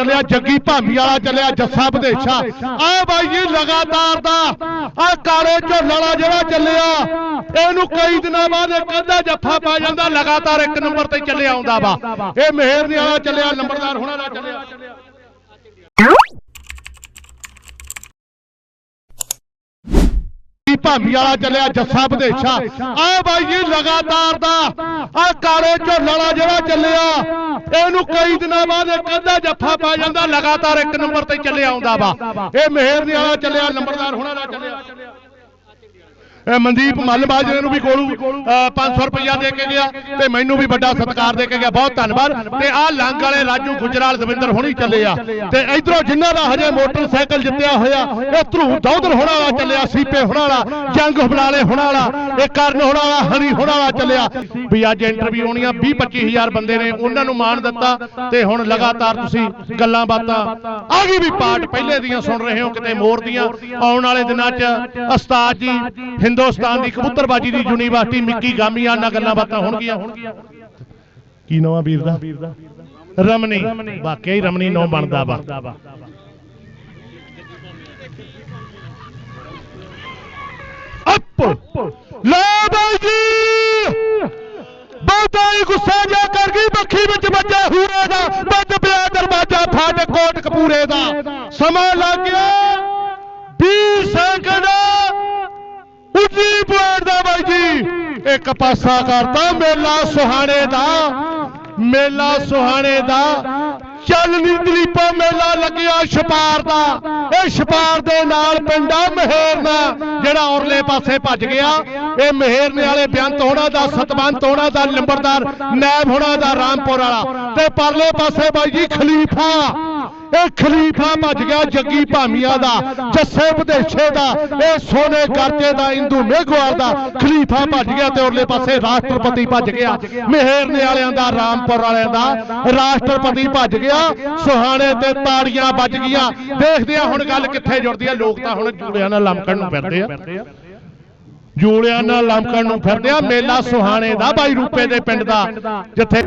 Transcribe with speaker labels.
Speaker 1: ਚੱਲਿਆ, ਜੱਗੀ ਭਾਬੀ ਵਾਲਾ ਚੱਲਿਆ, ਜੱਸਾ ਵਿਦੇਸ਼ਾ ਆ ਬਾਈ ਜੀ, ਲਗਾਤਾਰ ਦਾ। ਆ ਕਾਲੇ ਝੋਲਾ ਵਾਲਾ ਜਿਹੜਾ ਚੱਲਿਆ, ਇਹਨੂੰ ਕਈ ਦਿਨਾਂ ਬਾਅਦ ਇੱਕ ਅੱਧਾ ਜੱਫਾ ਪਾ ਜਾਂਦਾ, ਲਗਾਤਾਰ ਇੱਕ ਨੰਬਰ ਤੇ ਚੱਲਿਆ ਆਉਂਦਾ ਵਾ। ਇਹ ਮਿਹਰਨੀ ਵਾਲਾ ਚੱਲਿਆ, ਨੰਬਰਦਾਰ ਹੁਣਾਂ ਦਾ ਚੱਲਿਆ। ਜੀ ਵਾਲਾ ਚੱਲਿਆ ਜੱਸਾ ਵਿਦੇਸ਼ਾ। ਆ ਬਾਈ ਜੀ, ਲਗਾਤਾਰ ਦਾ। ਆ ਕਾਲੇ ਝੋਲਾ ਵਾਲਾ ਜਿਹੜਾ ਚੱਲਿਆ, ਇਹਨੂੰ ਕਈ ਦਿਨਾਂ ਬਾਅਦ ਇੱਕ ਅੱਧਾ ਜੱਫਾ ਪਾ ਜਾਂਦਾ, ਲਗਾਤਾਰ ਇੱਕ ਨੰਬਰ ਤੇ ਚੱਲਿਆ ਆਉਂਦਾ ਵਾ। ਇਹ ਮਿਹਰਨੀ ਵਾਲਾ ਚੱਲਿਆ, ਨੰਬਰਦਾਰ ਹੁਣਾਂ ਦਾ ਚੱਲਿਆ। ਮਨਦੀਪ ਮੱਲਬਾਜਰੇ ਨੂੰ ਵੀ ਕੋਲੂ 500 ਰੁਪਇਆ ਦੇ ਕੇ ਗਿਆ ਤੇ ਮੈਨੂੰ ਵੀ ਵੱਡਾ ਸਤਿਕਾਰ ਦੇ ਕੇ ਗਿਆ। ਬਹੁਤ ਧੰਨਵਾਦ। ਤੇ ਆਹ ਲੰਗ ਵਾਲੇ ਰਾਜੂ ਗੁਜਰਾਲ ਦਵਿੰਦਰ ਹੁਣੀ ਚੱਲੇ ਆ। ਤੇ ਇਧਰੋਂ ਜਿਨ੍ਹਾਂ ਦਾ ਹਜੇ ਮੋਟਰਸਾਈਕਲ ਜਿੱਤਿਆ ਹੋਇਆ ਇਹ ਧਰੂ ਦੌਦਰ ਹੋਣਾ ਵਾਲਾ ਚੱਲਿਆ ਸੀਪੇ ਹੋਣਾ ਵਾਲਾ ਜੰਗ ਹਬਲਾਲੇ ਹੋਣਾ ਵਾਲਾ ਇਹ ਕਰਨ ਹੋਣਾ ਵਾਲਾ ਹਰੀ ਹੋਣਾ ਵਾਲਾ ਚੱਲਿਆ। ਵੀ ਅੱਜ ਇੰਟਰਵਿਊ ਹੋਣੀਆਂ 20 25000 ਬੰਦੇ ਨੇ ਉਹਨਾਂ ਨੂੰ ਮਾਣ ਦਿੱਤਾ ਤੇ ਹੁਣ ਲਗਾਤਾਰ ਤੁਸੀਂ ਗੱਲਾਂ ਬਾਤਾਂ ਆ ਗਈ ਵੀ ਪਾਰਟ ਪਹਿਲੇ ਦੀਆਂ ਸੁਣ ਰਹੇ ਹੋ ਕਿਤੇ ਮੋਰ ਦੀਆਂ ਆਉਣ ਵਾਲੇ ਦਿਨਾਂ 'ਚ ਉਸਤਾਦ ਜੀ ਹਿੰਦੁਸਤਾਨ ਦੀ ਕਬੂਤਰਬਾਜੀ ਦੀ ਯੂਨੀਵਰਸਿਟੀ ਮਿੱਕੀ ਗਾਮੀਆਂ ਨਾਲ ਗੱਲਾਂ ਬਾਤਾਂ ਹੋਣਗੀਆਂ। ਕੀ ਨਵਾਂ ਵੀਰ ਦਾ? ਰਮਨੀ। ਵਾਕਿਆ ਹੀ ਰਮਨੀ ਨੋ ਬਣਦਾ ਵਾ। ਅਪ! ਲੈ ਬਾਈ ਜੀ! ਬਹੁਤਾ ਹੀ ਗੁੱਸਾ ਜਿਹਾ ਕਰ ਗਈ ਬੱਖੀ ਵਿੱਚ ਵੱਜਾ ਹੂਰੇ ਦਾ ਵੱਜ ਪਿਆ ਦਰਵਾਜ਼ਾ ਫਾਟ ਕੋਟ ਕਪੂਰੇ ਦਾ। ਸਮਾਂ ਲੱਗ ਗਿਆ। 20 ਸੈਕਿੰਡ ਉੱਚੀ ਪੁਆਇੰਟ ਦਾ ਬਾਈ ਜੀ। ਇੱਕ ਪਾਸਾ ਕਰਤਾ, ਮੇਲਾ ਸੁਹਾਣੇ ਦਾ। ਮੇਲਾ ਸੁਹਾਣੇ ਦਾ। ਚੱਲ ਨੀ ਦਲੀਪਾ, ਮੇਲਾ ਲੱਗਿਆ ਛਪਾਰ ਦਾ। ਇਹ ਛਪਾਰ ਦੇ ਨਾਲ ਪਿੰਡਾ ਮਹਿਰਨਾ ਜਿਹੜਾ ਔਰਲੇ ਪਾਸੇ ਭੱਜ ਗਿਆ। ਇਹ ਮਹਿਰਨੇ ਵਾਲੇ ਬੇਅੰਤ ਹੋਣਾ ਦਾ, ਸਤਵੰਤ ਹੋਣਾ ਦਾ ਨੰਬਰਦਾਰ ਨੈਬ ਹੋਣਾ ਦਾ ਰਾਮਪੁਰ ਵਾਲਾ। ਤੇ ਪਰਲੇ ਪਾਸੇ ਬਾਈ ਜੀ ਖਲੀਫਾ। ਇਹ ਖਲੀਫਾ ਭੱਜ ਗਿਆ ਜੱਗੀ ਭਾਮੀਆਂ ਦਾ ਜੱਸੇ ਵਿਦੇਸ਼ੇ ਦਾ ਇਹ ਸੋਨੇ ਕਰਤੇ ਦਾ ਇੰਦੂ ਮੇਘਵਾਲ ਦਾ ਖਲੀਫਾ ਭੱਜ ਗਿਆ ਤੇ ਉਰਲੇ ਪਾਸੇ ਰਾਸ਼ਟਰਪਤੀ ਭੱਜ ਗਿਆ। ਮਿਹਰਨੇ ਵਾਲਿਆਂ ਦਾ ਰਾਮਪੁਰ ਵਾਲਿਆਂ ਦਾ ਰਾਸ਼ਟਰਪਤੀ ਭੱਜ ਗਿਆ। ਸੁਹਾਣੇ ਤੇ ਤਾੜੀਆਂ ਵੱਜ ਗਈਆਂ। ਦੇਖਦੇ ਆ ਹੁਣ ਗੱਲ ਕਿੱਥੇ ਜੁੜਦੀ ਆ। ਲੋਕ ਤਾਂ ਹੁਣ ਜੂੜਿਆਂ ਨਾਲ ਲਮਕਣ ਨੂੰ ਫਿਰਦੇ ਆ। ਜੂੜਿਆਂ ਨਾਲ ਲਮਕਣ ਨੂੰ ਫਿਰਦੇ ਆ। ਮੇਲਾ ਸੁਹਾਣੇ ਦਾ ਬਾਈ ਰੂਪੇ ਦੇ ਪਿੰਡ ਦਾ ਜਿੱਥੇ